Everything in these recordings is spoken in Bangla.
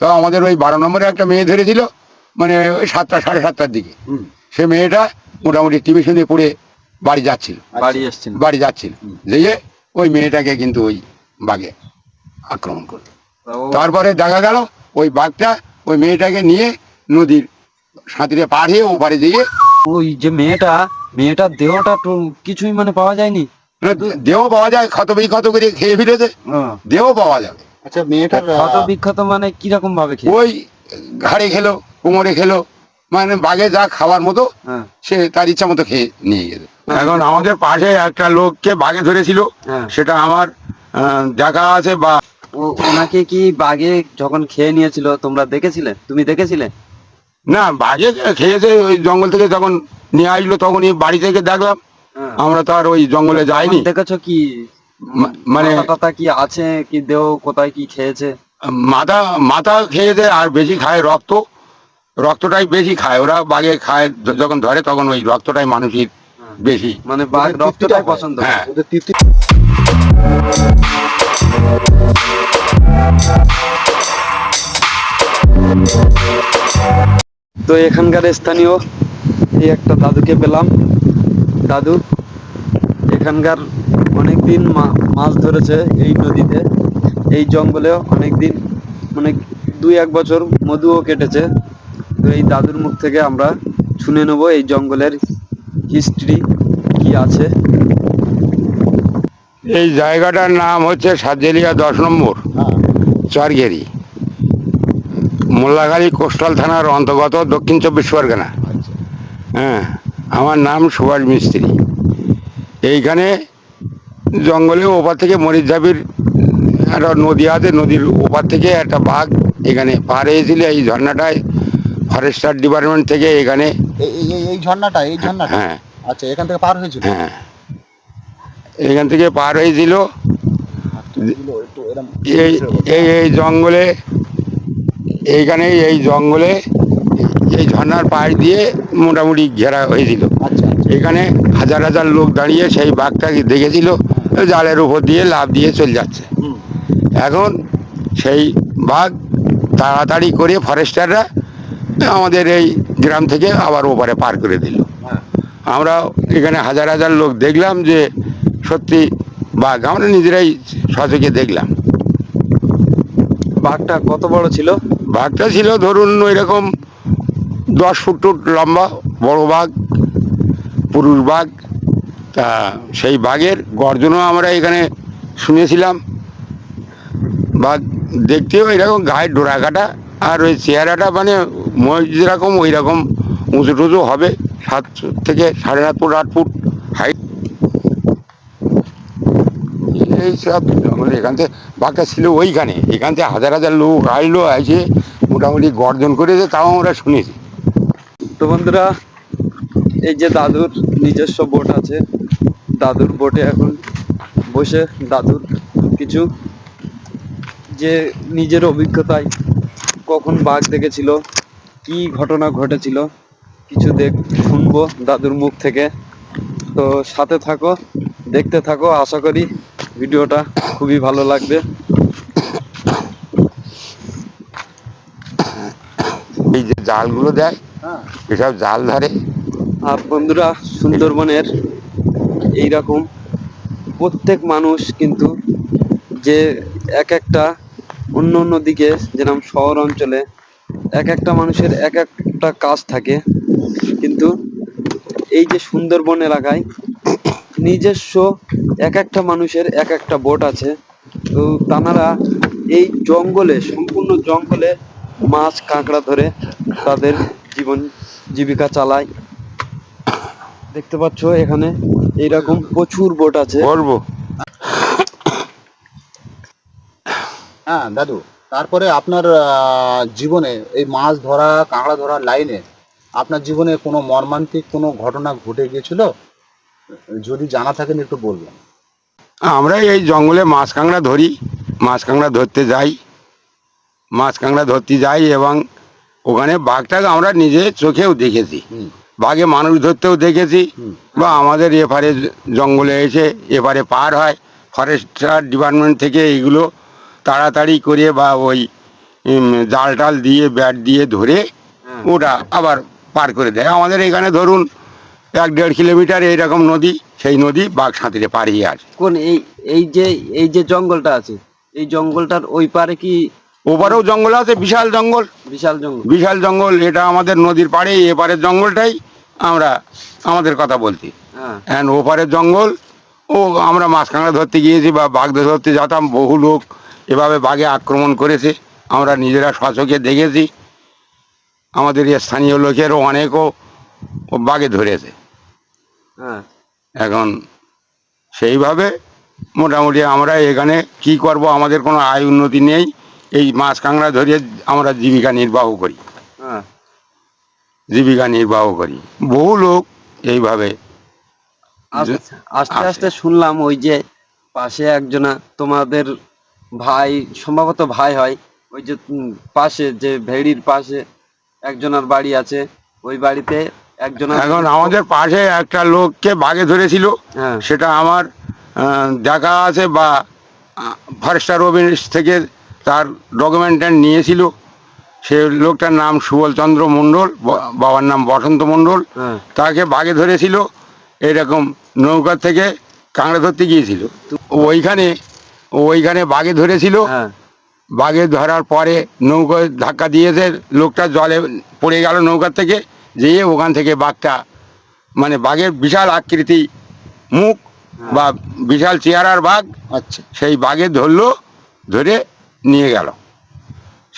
তো আমাদের ওই বারো নম্বরে একটা মেয়ে ধরেছিল মানে ওই সাতটা সাড়ে সাতটার দিকে। হুম। সে মেয়েটা মোটামুটি টিভিশনে পড়ে বাড়ি যাচ্ছিল। বাড়ি বাড়ি যাচ্ছিল। যেয়ে ওই মেয়েটাকে কিন্তু ওই বাঘে আক্রমণ করল। তারপরে দেখা গেল ওই বাঘটা ওই মেয়েটাকে নিয়ে নদীর সাঁতরে পাড়িয়ে ওপারে দিয়ে ওই যে মেয়েটা মেয়েটার দেহটা তো কিছুই মানে পাওয়া যায়নি। দেহ পাওয়া যায় ক্ষত বিক্ষত করে খেয়ে ফিরেছে দেহ পাওয়া যাবে। আচ্ছা মেয়েটার ক্ষত বিক্ষত মানে কীরকম ভাবে ওই ঘাড়ে খেলো কোমরে খেলো মানে বাঘে যা খাওয়ার মতো হ্যাঁ। সে তার ইচ্ছা মতো খেয়ে নিয়ে গেছে এখন আমাদের পাশে একটা লোককে বাঘে ধরেছিল হ্যাঁ। সেটা আমার আহ, দেখা আছে বা ও- ওনাকে কি বাঘে যখন খেয়ে নিয়েছিল তোমরা দেখেছিলে? তুমি দেখেছিলে? না বাঘে খেয়েছে ওই জঙ্গল থেকে যখন নিয়ে আসলো তখনই বাড়ি থেকে দেখলাম। হ্যাঁ। আমরা তো আর ওই জঙ্গলে যাইনি। দেখেছ কি মানে মাথা কি আছে? কি দেহ কোথায় কি খেয়েছে? মাথা মাথা খেয়েছে আর বেশি খায় রক্ত। রক্তটাই বেশি খায়। ওরা বাঘে খায় যখন ধরে তখন ওই রক্তটাই মানুষের বেশি। মানে বাঘ রক্তটাই পছন্দ। হ্যাঁ। তো এখানকার স্থানীয় এই একটা দাদুকে পেলাম। দাদু এখানকার অনেকদিন মাছ ধরেছে এই নদীতে। এই জঙ্গলেও অনেকদিন মানে দুই এক বছর মধুও কেটেছে। তো এই দাদুর মুখ থেকে আমরা শুনে নেব এই জঙ্গলের হিস্ট্রি কি আছে। এই জায়গাটার নাম হচ্ছে সাতজেলিয়া দশ নম্বর হ্যাঁ। চরঘেরি মোল্লাখালী কোস্টাল থানার অন্তর্গত দক্ষিণ চব্বিশ পরগনা। আচ্ছা। হ্যাঁ আমার নাম সুভাষ মিস্ত্রি। এইখানে জঙ্গলে ওপার থেকে মরিচঝাপির একটা নদী আছে নদীর ওপার থেকে একটা বাঘ এখানে পার হয়েছিল এই ঝর্ণাটায় ফরেস্টার ডিপার্টমেন্ট থেকে এখানে। এই ঝর্ণাটা এই ঝর্ণাটা? হ্যাঁ। আচ্ছা এখান থেকে পার হয়েছিল? হ্যাঁ। এখান থেকে পার হয়েছিল। এই এই জঙ্গলে এইখানে এই জঙ্গলে এই ঝর্ণার পাশ দিয়ে মোটামুটি ঘেরা হয়েছিল। আচ্ছা আচ্ছা। এখানে হাজার হাজার লোক দাঁড়িয়ে সেই বাঘটাকে দেখেছিল। জালের উপর দিয়ে লাভ দিয়ে চলে যাচ্ছে। এখন সেই বাঘ তাড়াতাড়ি করে ফরেস্টাররা আমাদের এই গ্রাম থেকে আবার ওপারে পার করে দিল। হ্যাঁ। আমরা এখানে হাজার হাজার লোক দেখলাম যে সত্যি বাঘ আমরা নিজেরাই সচকে দেখলাম। বাঘটা কত বড় ছিল? বাঘটা ছিল ধরুন ওই রকম দশ ফুট টুট লম্বা বড় বাঘ পুরুষ বাঘ তা সেই বাঘের গর্জনও আমরা এখানে শুনেছিলাম। বাঘ দেখতেও এরকম গায়ের ডোরা কাটা আর ওই চেহারাটা মানে যেরকম ওই রকম উঁচু টুঁচু হবে, সাত থেকে সাড়ে সাত ফুট, আট ফুট হাইট এই সব জঙ্গলে এখান থেকে বাঘটা ছিল ওইখানে। এখান থেকে হাজার হাজার লোক আসলো, এসে মোটামুটি গর্জন করেছে, তাও আমরা শুনেছি। তো বন্ধুরা, এই যে দাদুর নিজস্ব বোট আছে দাদুর বোটে এখন বসে দাদুর কিছু। যে নিজের অভিজ্ঞতায় কখন বাঘ দেখেছিল কি ঘটনা ঘটেছিল কিছু দেখ শুনব দাদুর মুখ থেকে। তো সাথে থাকো দেখতে থাকো আশা করি ভিডিওটা খুবই ভালো লাগবে। এই যে জালগুলো দেয় হ্যাঁ। এসব জাল ধরে। আর বন্ধুরা সুন্দরবনের এইরকম প্রত্যেক মানুষ কিন্তু যে এক একটা অন্য অন্য দিকে যেরকম শহর অঞ্চলে এক একটা মানুষের এক একটা কাজ থাকে, কিন্তু এই যে সুন্দরবন এলাকায় নিজস্ব এক একটা মানুষের এক একটা বোট আছে, তো তানারা এই জঙ্গলে, সম্পূর্ণ জঙ্গলে মাছ, কাঁকড়া ধরে তাদের জীবন জীবিকা চালায়। দেখতে পাচ্ছ এখানে এইরকম প্রচুর বোট আছে। বলব। হ্যাঁ দাদু তারপরে আপনার জীবনে এই মাছ ধরা কাঁকড়া ধরার লাইনে আপনার জীবনে কোনো মর্মান্তিক কোনো ঘটনা ঘটে গিয়েছিল? যদি জানা থাকেন একটু বলবেন। আমরা এই জঙ্গলে মাছ কাঁকড়া ধরি মাছ কাঁকড়া ধরতে যাই মাছ কাঁকড়া ধরতে যাই এবং ওখানে বাঘটাকে আমরা নিজে চোখেও দেখেছি। হুম। বাঘে মানুষ ধরতেও দেখেছি। বা আমাদের এপারে জঙ্গলে এসে এপারে পার হয় ফরেস্টার ডিপার্টমেন্ট থেকে এইগুলো তাড়াতাড়ি করে বা ওই জাল টাল দিয়ে ব্যাট দিয়ে ধরে হ্যাঁ। ওটা আবার পার করে দেয়। আমাদের এখানে ধরুন এক দেড় কিলোমিটার এইরকম নদী সেই নদী বাঘ সাঁতরে পাড়িয়ে আছে কোন এই এই যে এই যে জঙ্গলটা আছে এই জঙ্গলটার ওই পারে কি ওপারেও জঙ্গল আছে বিশাল জঙ্গল। বিশাল জঙ্গল। বিশাল জঙ্গল এটা আমাদের নদীর পাড়ে এপারের জঙ্গলটাই। আমরা আমাদের কথা বলছি। হ্যাঁ। ওপারের জঙ্গল ও আমরা মাছ কাঁকড়া ধরতে গিয়েছি বা বাঘ ধরতে যেতাম বহু লোক এভাবে বাঘে আক্রমণ করেছে। আমরা নিজেরা সচকে দেখেছি। আমাদের এই স্থানীয় লোকেরও অনেকও ও বাঘে ধরেছে। হ্যাঁ। এখন সেইভাবে মোটামুটি আমরা এখানে কি করব আমাদের কোনো আয় উন্নতি নেই। এই মাছ কাঁকড়া ধরে আমরা জীবিকা নির্বাহ করি। জীবিকা নির্বাহ করি। বহু লোক এইভাবে আস- আস্তে আস্তে শুনলাম ওই যে পাশে একজনা তোমাদের ভাই সম্ভবত ভাই হয় ওই যে পাশে যে ভেড়ির পাশে একজনের বাড়ি আছে ওই বাড়িতে একজনের এখন আমাদের পাশে একটা লোককে বাঘে ধরেছিল। হ্যাঁ। সেটা আমার দেখা আছে বা ফরেস্টার অফিস থেকে তার ডকুমেন্ট নিয়েছিল। সে লোকটার নাম সুবল চন্দ্র মণ্ডল বাবার নাম বসন্ত মণ্ডল। হ্যাঁ। তাকে বাঘে ধরেছিল এরকম নৌকা থেকে কাঁকড়া ধরতে গিয়েছিল। ওইখানে ওইখানে বাঘে ধরেছিল। হ্যাঁ। বাঘে ধরার পরে নৌকায় ধাক্কা দিয়েছে লোকটা জলে পড়ে গেল নৌকার থেকে যেয়ে ওখান থেকে বাঘটা মানে বাঘের বিশাল আকৃতি মুখ বা বিশাল চেহারার বাঘ আচ্ছা। সেই বাঘে ধরলো ধরে নিয়ে গেল।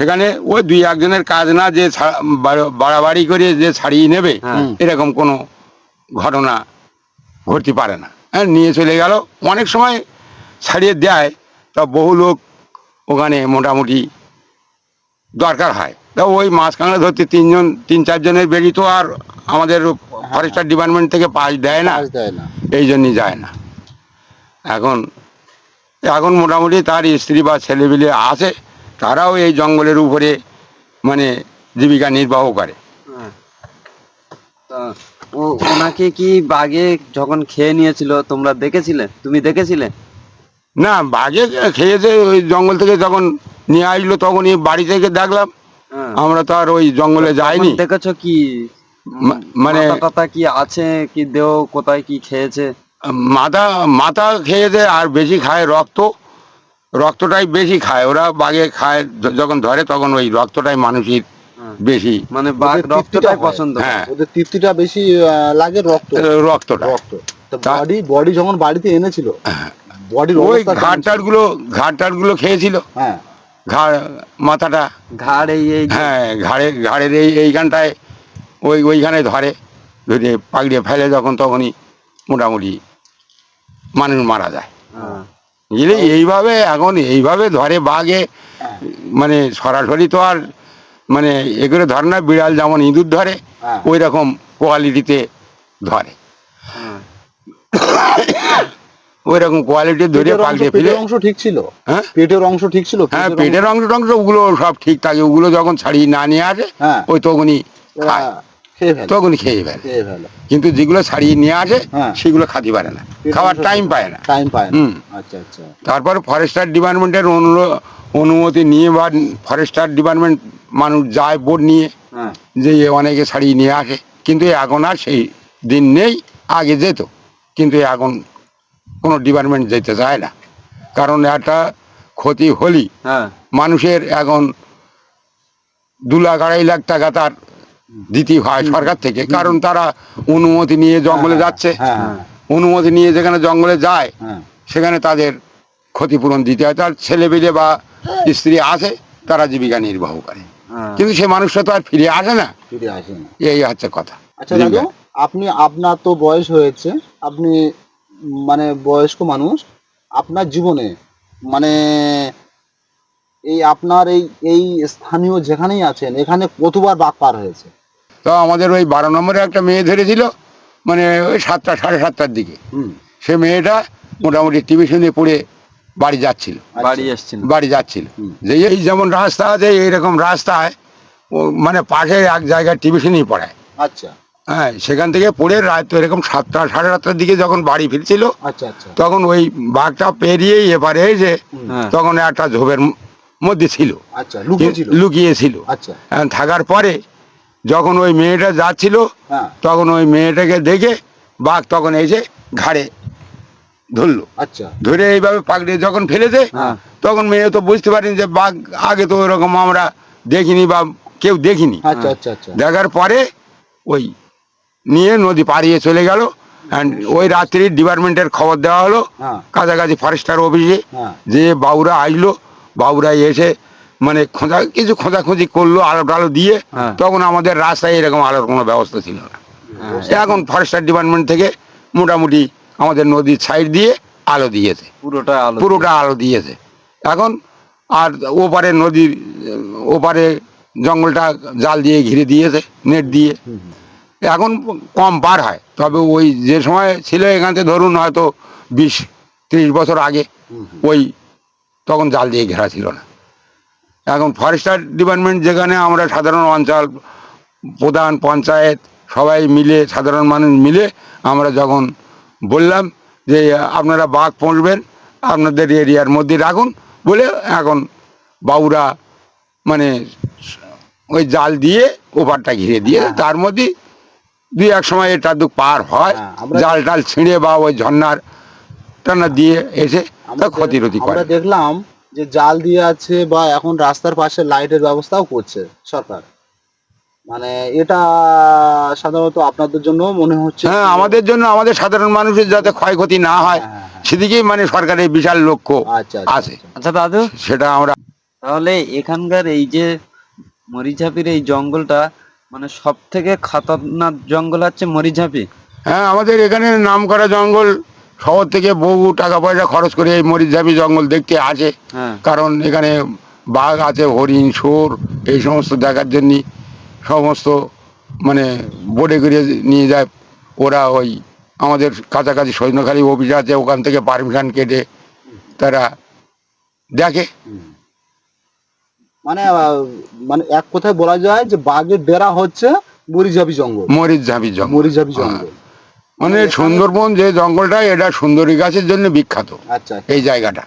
সেখানে ওই দুই একজনের কাজ না যে বাড়াবাড়ি করে যে ছাড়িয়ে নেবে হ্যাঁ। এরকম কোনো ঘটনা ঘটতে পারে না। হ্যাঁ নিয়ে চলে গেল। অনেক সময় ছাড়িয়ে দেয় তা বহু লোক ওখানে মোটামুটি দরকার হয়। তা ওই মাছ কাঁকড়া ধরতে তিনজন তিন চারজনের বেরিয়ে তো আর আমাদের ফরেস্টার ডিপার্টমেন্ট থেকে পাস দেয় না। দেয় না। এই জন্যই যায় না। এখন এখন মোটামুটি তার স্ত্রী বা ছেলেপিলে আছে। তারাও এই জঙ্গলের উপরে মানে জীবিকা নির্বাহ করে। হ্যাঁ। ও ওনাকে কি বাঘে যখন খেয়ে নিয়েছিল তোমরা দেখেছিলে? তুমি দেখেছিলে? না বাঘে খেয়েছে ওই জঙ্গল থেকে যখন নিয়ে আসলো তখনই বাড়ি থেকে দেখলাম। হ্যাঁ। আমরা তো আর ওই জঙ্গলে যাইনি। তখন দেখেছ কি? মানে টাথা কি আছে? কি দেহ কোথায় কি খেয়েছে? মাথা মাথা খেয়েছে আর বেশি খায় রক্ত। রক্তটাই বেশি খায় ওরা বাঘে খায় যখন ধরে তখন ওই রক্তটাই মানুষের হ্যাঁ। বেশি। মানে বাঘ রক্তটাই পছন্দ হ্যাঁ। ওদের তৃপ্তিটা বেশি লাগে রক্ত। রক্তটা। রক্ত। বডি বডি যখন বাড়িতে এনেছিল বডির ওই? ঘাটটারগুলো ঘাটটারগুলো খেয়েছিল। হ্যাঁ। ঘাড় মাথাটা। ঘাড় এই এই হ্যাঁ ঘাড়ে ঘাড়ের এই এইখানটায় ওই ওইখানে ধরে। ধরে পাগড়িয়ে ফেলে যখন তখনই মোটামুটি মানুষ মারা যায়। হ্যাঁ। বুঝলি এইভাবে এখন এইভাবে ধরে বাঘে মানে সরাসরি তো আর মানে এ করে ধরে না বিড়াল যেমন ইঁদুর ধরে হ্যাঁ। ওই রকম কোয়ালিটিতে ধরে। হ্যাঁ। ওই রকম কোয়ালিটি ধরে পাগড়িয়ে ফেলে। অংশ ঠিক ছিল? হ্যাঁ। পেটের অংশ ঠিক ছিল? হ্যাঁ পেটের অংশ টংশ ওগুলো সব ঠিক থাকে ওগুলো যখন ছাড়িয়ে না নিয়ে আসে হ্যাঁ। ওই তখনই খায়। তখনই খেয়ে ফেলে। কিন্তু যেগুলো ছাড়িয়ে নিয়ে আসে হ্যাঁ। সেগুলো খাতে পারে না। খাওয়ার টাইম পায় না। টাইম পায় না। হুম। আচ্ছা আচ্ছা। তারপর ফরেস্টার ডিপার্টমেন্টের অনুমতি নিয়ে বা ফরেস্টার ডিপার্টমেন্ট মানুষ যায় বোর্ড নিয়ে হ্যাঁ। যে অনেকে ছাড়িয়ে নিয়ে আসে। কিন্তু এখন আর সেই দিন নেই আগে যেত। কিন্তু এখন কোনো ডিপার্টমেন্ট যেতে চায় না। কারণ একটা ক্ষতি হলি হ্যাঁ। মানুষের এখন দু লাখ আড়াই লাখ টাকা তার দিতে হয় সরকার থেকে কারণ তারা অনুমতি নিয়ে জঙ্গলে যাচ্ছে। হ্যাঁ হ্যাঁ। অনুমতি নিয়ে যেখানে জঙ্গলে যায় হ্যাঁ। সেখানে তাদের ক্ষতিপূরণ দিতে হয়। তার ছেলেপিলে বা স্ত্রী আছে তারা জীবিকা নির্বাহ করে। হ্যাঁ। কিন্তু সে মানুষটা তো আর ফিরে আসে না। ফিরে আসে না। এই হচ্ছে কথা। আচ্ছা দাদু আপনি আপনার তো বয়স হয়েছে আপনি মানে বয়স্ক মানুষ আপনার জীবনে মানে এই আপনার এই এই স্থানীয় যেখানেই আছেন এখানে কতবার বাঘ পার হয়েছে? তো আমাদের ওই বারো নম্বরে একটা মেয়ে ধরেছিল মানে ওই সাতটা সাড়ে সাতটার দিকে। সে মেয়েটা মোটামুটি টিভিশনে পড়ে বাড়ি যাচ্ছিল। আচ্ছা। বাড়ি এসছেন বাড়ি যাচ্ছিল। যে এই যেমন রাস্তা আছে এইরকম রাস্তায় ও মানে পাশে এক জায়গায় টিভিশনই পড়ায়। আচ্ছা। হ্যাঁ সেখান থেকে পড়ে রাত তো এরকম সাতটা সাড়ে সাতটার দিকে যখন বাড়ি ফিরছিল আচ্ছা আচ্ছা। তখন ওই বাঘটা পেরিয়েই এবারে এসে হ্যাঁ। তখন একটা ঝোপের মধ্যে ছিল। আচ্ছা লুকিয়ে ছিল লুকিয়ে ছিল আচ্ছা থাকার পরে যখন ওই মেয়েটা যাচ্ছিল হ্যাঁ। তখন ওই মেয়েটাকে দেখে বাঘ তখন এসে ঘাড়ে ধরলো। আচ্ছা। ধরে এইভাবে পাকড়ে যখন ফেলেছে হ্যাঁ। তখন মেয়ে তো বুঝতে পারিনি যে বাঘ আগে তো ওরকম আমরা দেখিনি বা কেউ দেখিনি। আচ্ছা আচ্ছা আচ্ছা। দেখার পরে ওই নিয়ে নদী পাড়িয়ে চলে গেল অ্যান্ড ওই রাত্রি ডিপার্টমেন্টের খবর দেওয়া হলো। হ্যাঁ। কাছাকাছি ফরেস্টার অফিসে হ্যাঁ। যে বাবুরা আসলো বাবুরা এসে মানে খোঁজা কিছু খোঁজাখুঁজি করল আলো টালো দিয়ে হ্যাঁ। তখন আমাদের রাস্তায় এরকম আলোর কোনো ব্যবস্থা ছিল না। এখন ফরেস্টার ডিপার্টমেন্ট থেকে মোটামুটি আমাদের নদীর সাইড দিয়ে আলো দিয়েছে। পুরোটা আলো পুরোটা আলো দিয়েছে। এখন আর ওপারে নদীর ওপারে জঙ্গলটা জাল দিয়ে ঘিরে দিয়েছে নেট দিয়ে। এখন কম পার হয়। তবে ওই যে সময় ছিল এখান থেকে ধরুন হয়তো বিশ ত্রিশ বছর আগে। ওই তখন জাল দিয়ে ঘেরা ছিল না। এখন ফরেস্টার ডিপার্টমেন্ট যেখানে আমরা সাধারণ অঞ্চল প্রধান পঞ্চায়েত সবাই মিলে সাধারণ মানুষ মিলে আমরা যখন বললাম যে আপনারা বাঘ পুষবেন আপনাদের এরিয়ার মধ্যে রাখুন বলে এখন বাবুরা মানে ওই জাল দিয়ে ওপারটা ঘিরে দিয়ে হ্যাঁ। তার মধ্যে দুই এক সময় এটা দু পার হয় হ্যাঁ, জাল টাল ছিঁড়ে বা ওই ঝর্নার টান্না দিয়ে এসে তা ক্ষতি রতি করে দেখলাম যে জাল দিয়ে আছে বা এখন রাস্তার পাশে লাইটের ব্যবস্থাও করছে সরকার। মানে এটা সাধারণত আপনাদের জন্য মনে হচ্ছে হ্যাঁ আমাদের জন্য আমাদের সাধারণ মানুষের যাতে ক্ষয়ক্ষতি না হয় হ্যাঁ, হ্যাঁ। সেদিকেই মানে সরকারের বিশাল লক্ষ্য আচ্ছা আচ্ছা, আছে। আচ্ছা। আচ্ছা দাদু। সেটা আমরা তাহলে এখানকার এই যে মরিঝাপির এই জঙ্গলটা মানে সব থেকে খতরনাক জঙ্গল হচ্ছে মরিঝাপি হ্যাঁ আমাদের এখানে নাম করা জঙ্গল শহর থেকে বহু টাকা পয়সা খরচ করে এই মরিচঝাপি জঙ্গল দেখতে আসে। হ্যাঁ। কারণ এখানে বাঘ আছে হরিণ সোর এই সমস্ত দেখার জন্য সমস্ত মানে বোর্ডে করে নিয়ে যায়। ওরা ওই আমাদের কাছাকাছি সৈন্যখালী অফিস আছে ওখান থেকে পারমিশন কেটে তারা দেখে। মানে মানে এক কথায় বলা যায় যে বাঘের ডেরা হচ্ছে মরিজাবি জঙ্গল। মরিচঝাপি জঙ্গল। মরিজাবি হ্যাঁ। জঙ্গল। মানে সুন্দরবন যে জঙ্গলটা এটা সুন্দরী গাছের জন্য বিখ্যাত। আচ্ছা। এই জায়গাটা।